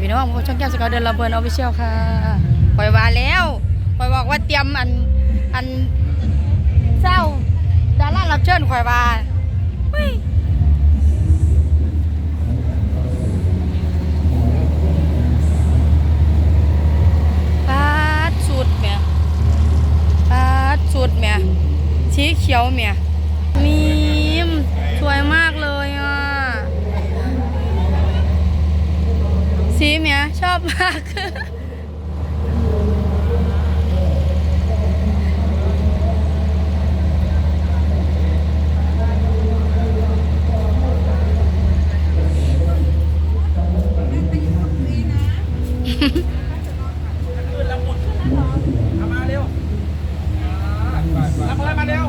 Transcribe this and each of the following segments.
พี่น้องพวกช่องแก้มสกาวเดินระเบิดออฟฟิเชียลค่ะปล่อยว่าแล้วปล่อยบอกว่าเตรียมอันอันเศร้าดารารับเชิญข่อยว่าปาดสุดแหม่ปาดสุดแหม่สีเขียวแม่มีมสวยมากเลยอะ สีเมียชอบมากเอามาเร็วรับอะไรมาเร็ว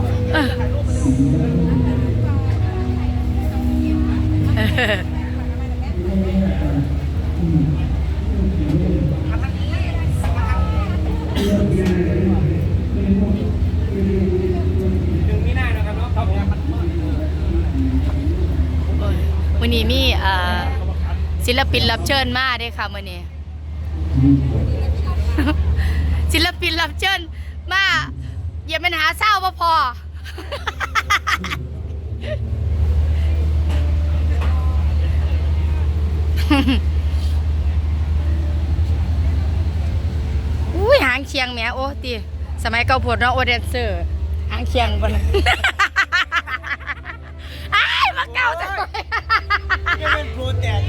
ถึงมีหน้านะครับเนาะครับผมมัน วันนี้มีเอ่อ ศิลปินรับเชิญมาเด้ค่ะวันนี้ ศิลปินรับเชิญมาอย่าเป็นหาเศร้าพออุ้ยหางเชียงแหม่โอ้ตีสมัยเก่าปวดเนาะโอเดนเซอร์หางเชียงบนอ้มาเก่าจังเลยยังเป็นโปรแตก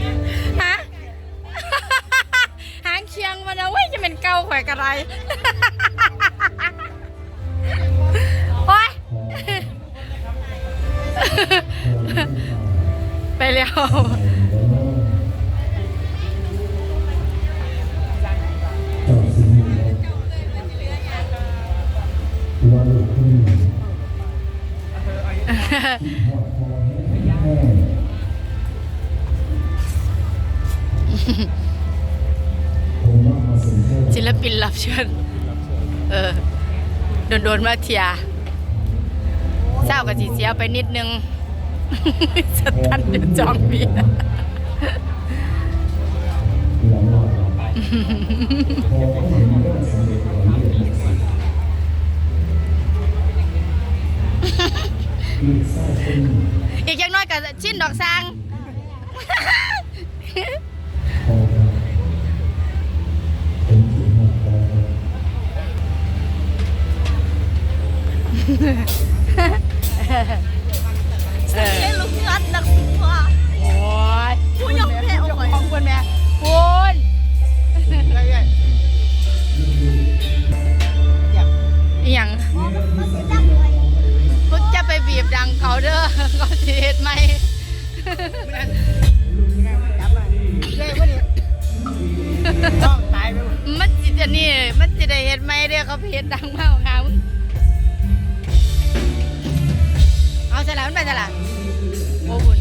เว้ยจะเป็นเก่าข่อยกระไรโอ๊ยไปแล้ว ศิลปินรับเชิญ เออโดนโดนๆมาเทียเศร้ากับสีเสียไปนิดนึง สตันเดือจองปีอีกอย่างน้อยกับชิ้นดอกซาง เด้อเขาสิเฮ็ดไหมเล่วะเนี่ต้องตายไปหมดมันจิจะนี่มันจิได้เห็ดไหมเด้อเขาเพจดดังมากค่ะมึงเอาใส่ละมันไปใส่ละโอ้บุญ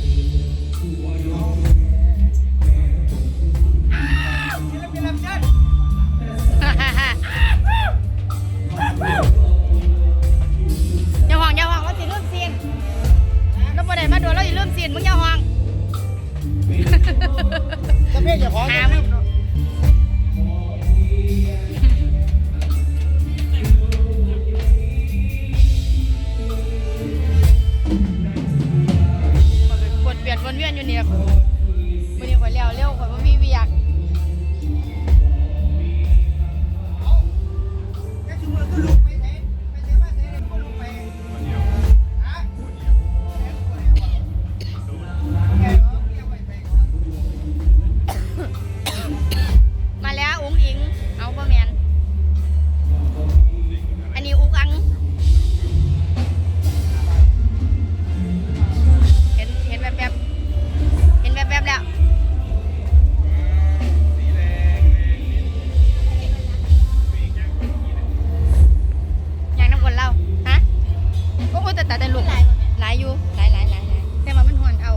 อยู่หลายหลายหลายแต่ว่ามันหอนเอา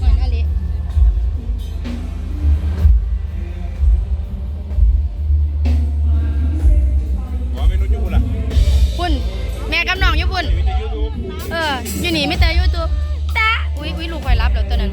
หอนอะไรหมอเมนูญี่ปุ่นล่ะบุ่นแม่กำน้องยูบุ่นเออ อยู่นี่ไม่แต่ยูทูบตาอุ้ยอุ้ยลูกคอยรับแล้วตัวนั้น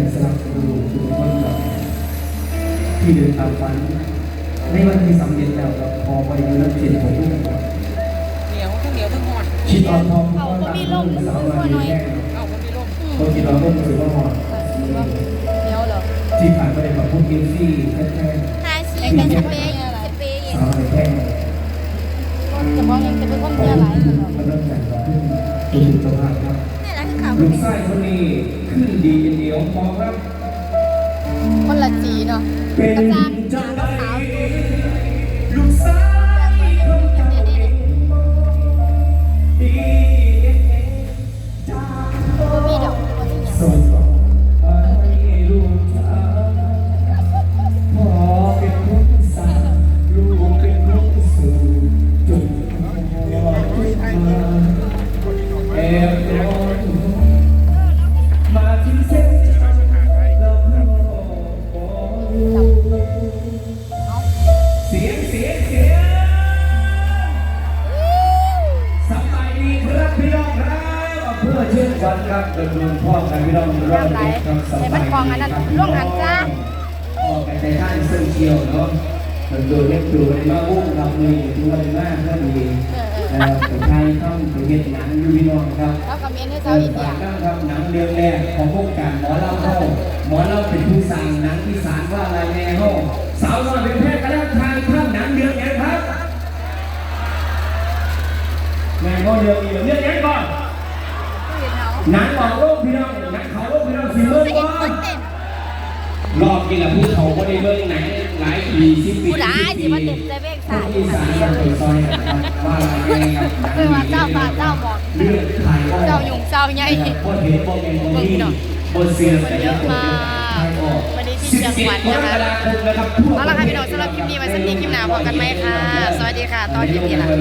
เป็นกำลังใจสำหรับครูทุกคนครับที่เดินตามฝันในวันที่สำเร็จแล้วครับพอไปดูแลวเจ็บผมทุกคนเหนียวทั้งเหนียวทั้งหอดคิดออนทองก็ตามสาววันนี้แค่เอาคนมีลมเขาคิดออนร่มถือว่าหอดเหนียวเหรอที่ผ่านไปกับพวกเกมซี่แค่แค่ทาชีเป็นสเปย์สเปย์สาวไปแค่จะมองยังจะเป็นคนเชื่อะไรก็เริ่มจากขึ้นตัวเป็นตัวภาพครับลูกไส้คนนี้ ขึ้นดีเดียวมองครับคนละจีเนาะเป็นจังไดลูกไส้คนเก่าเก่งดีจ้าบ่มีดอกบ่มีหยังส่งต่อให้ลูกจ้าพ่อเป็นคนสร้างลูกเป็นคนสู่จนพ่อทุกมาแกันพี่น้องรอบเด็กครับสบายดีครับพ่อกันใจท่านเสื้อเชียวเนาะมันดูเล็กดูในมาบุ้งทำมืออยู่ด้วยมากก็ดีนะครับแต่ไทยต้องไปเห็นหนังยู่พี่น้องครับแล้วคอมเมนต์ให้เจ้าเจ้าอิอินนเดีเดียยครับหนังเรื่องแรกของพวกการหมอเล่าเข้าหมอเล่าเป็นผู้สั่งหนังที่สารว่าอะไรแน่ห้องสาวน้อยเป็นแพทย์กระด้างทางข้ามหนังเดือนแอนครับแม่ก็เดือนเดือเดือนแอนก่อนหนังออกโลกพี่น้องหนังเขาโลกพี่น้องสิเมื่อก่อน รอบกี่ละผู้เขาก็ได้เบิ่งหนังหลายปีสิบปีผู้หลายสิมาเต็มใจเวกพวสากยที่สารว่าเคยซอยนะครับว่าอะไรแน่ครับเพื่อว่าเจ้าป่าเจ้าบอกเลือดไทยเจ้าหยุ่งเจ้าใหญ่บนเห็นบนเป็นบนนี้บนเสียงเยอะมากวันนี้ที่เชียงใหม่นะคะเอาละค่ะพี่น้องสำหรับคลิปนี้ไว้สักนิดคลิปหนาพบกันไหมคะสวัสดีค่ะตอนคลิปนี้ล่ะละ